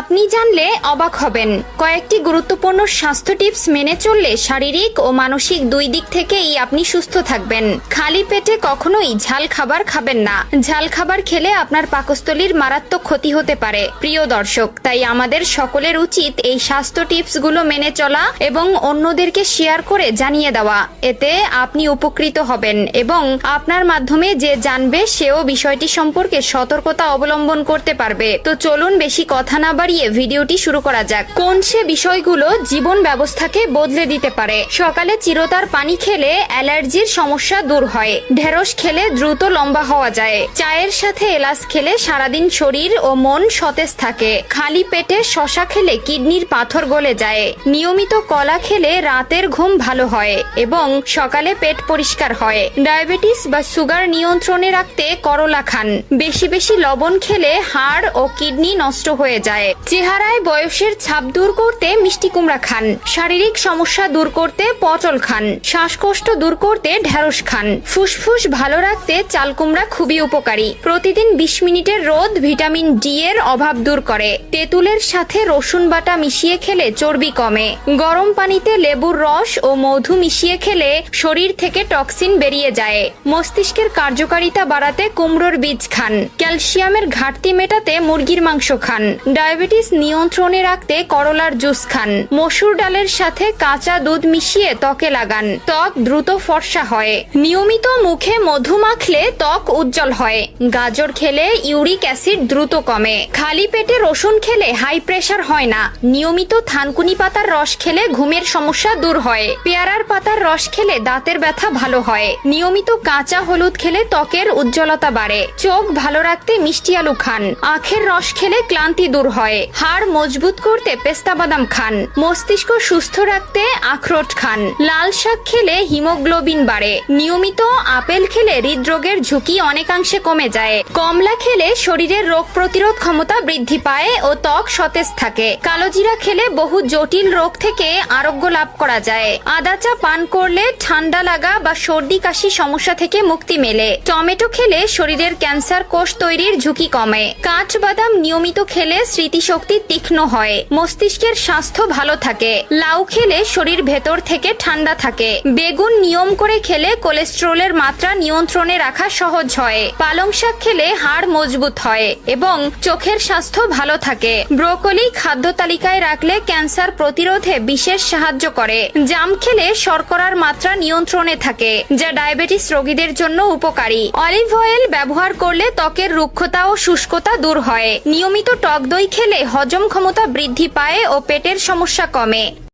আপনি জানলে অবাক হবেন। কয়েকটি গুরুত্বপূর্ণ স্বাস্থ্য টিপস মেনে চললে শারীরিক ও মানসিক দুই দিক থেকেই আপনি সুস্থ থাকবেন। খালি পেটে কখনোই ঝাল খাবার খাবেন না। ঝাল খাবার খেলে আপনার পাকস্থলীর মারাত্মক ক্ষতি হতে পারে, প্রিয় দর্শক। তাই আমাদের সকলের উচিত এই স্বাস্থ্য টিপসগুলো মেনে চলা এবং অন্যদেরকে শেয়ার করে জানিয়ে দেওয়া। এতে আপনি উপকৃত হবেন এবং আপনার মাধ্যমে যে জানবে সেও বিষয়টি সম্পর্কে সতর্কতা অবলম্বন করতে পারবে। তো চলুন বেশি কথা না বাড়িয়ে ভিডিওটি শুরু করা যাক। কোন সে বিষয়গুলো জীবন ব্যবস্থাকে বদলে দিতে পারে? সকালে চিরতার পানি খেলে অ্যালার্জির সমস্যা দূর হয়। ঢেঁড়স খেলে দ্রুত লম্বা হওয়া যায়। চায়ের সাথে এলাচ খেলে সারাদিন শরীর ও মন সতেজ থাকে। খালি পেটে শশা খেলে কিডনির পাথর গলে যায়। নিয়মিত কলা খেলে রাতের ঘুম ভালো হয় এবং সকালে পেট পরিষ্কার হয়। ডায়াবেটিস বা সুগার নিয়ন্ত্রণে রাখতে করলা খান। বেশি বেশি লবণ খেলে হাড় ও কিডনি নষ্ট হয়ে যায়। চেহারায় বয়সের ছাপ দূর করতে মিষ্টি কুমড়া খান। শারীরিক সমস্যা দূর করতে পটল খান। শ্বাসকষ্ট দূর করতে ঢেঁড়স খান। ফুসফুস ভালো রাখতে চাল কুমড়া খুবই উপকারী। প্রতিদিন বিশ মিনিটের রোদ ভিটামিন ডি এর অভাব দূর করে। তেঁতুলের সাথে রসুন বাটা মিশিয়ে খেলে চর্বি কমে। গরম পানিতে লেবুর রস ও মধু মিশিয়ে খেলে শরীর থেকে টক্সিন বেরিয়ে যায়। মস্তিষ্কের কার্যকারিতা বাড়াতে কুমড়োর বীজ খান। ক্যালসিয়ামের ঘাটতি মেটাতে মুরগির মাংস খান। ডায়াবেটিস নিয়ন্ত্রণে রাখতে করলার জুস খান। মসুর ডালের সাথে কাঁচা দুধ মিশিয়ে ত্বকে লাগান। ত্বক দ্রুত ফর্সা হয়। নিয়মিত মুখে মধু মাখলে ত্বক উজ্জ্বল হয়। গাজর খেলে ইউরিক অ্যাসিড দ্রুত কমে। খালি পেটে রসুন খেলে হাই প্রেশার হয় না। নিয়মিত থানকুনি পাতার রস খেলে ঘুমের সমস্যা দূর হয়। পেয়ারার পাতার রস খেলে দাঁতের ব্যথা ভালো হয়। নিয়মিত কাঁচা হলুদ খেলে ত্বকের উজ্জ্বলতা বাড়ে। চোখ ভালো রাখতে মিষ্টি আলু খান। আখের রস খেলে ক্লান্তি দূর হয়। হাড় মজবুত করতে পেস্তা বাদাম খান। মস্তিষ্ক সুস্থ রাখতে আখরোট খান। লাল শাক খেলে হিমোগ্লোবিন বাড়ে। নিয়মিত আপেল খেলে হৃদরোগের ঝুঁকি অনেকাংশে কমে যায়। কমলা খেলে শরীরের রোগ প্রতিরোধ ক্ষমতা বৃদ্ধি পায় ও ত্বক সতেজ থাকে। কালোজিরা খেলে বহু জটিল রোগ থেকে আরোগ্য লাভ করা যায়। আদা চা পান করলে ঠান্ডা লাগা বা সর্দি কাশি সমস্যা থেকে মুক্তি মেলে। টমেটো খেলে শরীরের ক্যান্সার কোষ তৈরির ঝুঁকি কমে। কাঠ বাদাম নিয়মিত খেলে স্মৃতিশক্তি তীক্ষ্ণ হয়। মস্তিষ্কের স্বাস্থ্য ভালো থাকে। লাউ খেলে শরীর ভেতর থেকে ঠান্ডা থাকে। বেগুন নিয়ম করে খেলে কোলেস্ট্রলের মাত্রা নিয়ন্ত্রণে রাখা সহজ হয়। পালং শাক খেলে হাড় মজবুত হয় এবং চোখের স্বাস্থ্য ভালো থাকে। ব্রোকলি খাদ্য তালিকায় রাখলে ক্যান্সার প্রতিরোধে বিশেষ সাহায্য করে। জাম খেলে শর্করার মাত্রা নিয়ন্ত্রণে থাকে, যা ডায়াবেটিস রোগীদের জন্য উপকারী। অলিভ অয়েল ব্যবহার করলে ত্বকের রুক্ষতা ও শুষ্কতা দূর হয়। নিয়মিত টক দই খেলে হজম ক্ষমতা বৃদ্ধি পায় ও পেটের সমস্যা কমে।